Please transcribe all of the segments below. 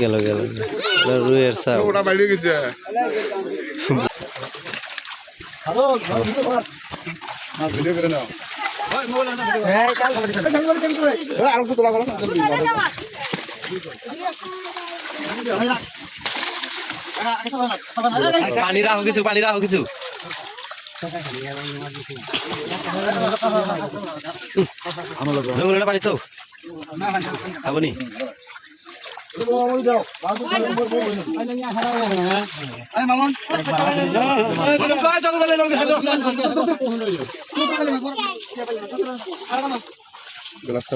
গেল গেল রুইয়ের সাপ ওটা বাইরে গেছে ভিডিও করে নাও আর তোলা করো পানি রাখো কিছু পানি রাখো কিছু। জঙ্গলের পানি তো। খাবনি গ্লাসটা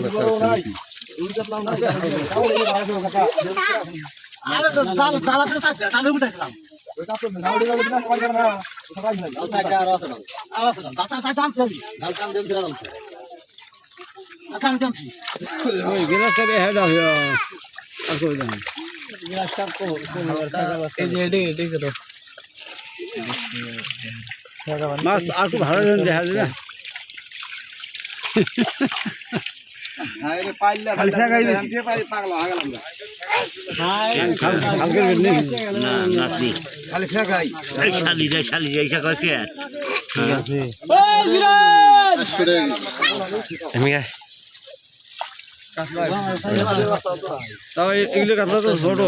মাছ আর একটু ভালো দেখা নেই না তাও এগুলো কাতলা তো ছোট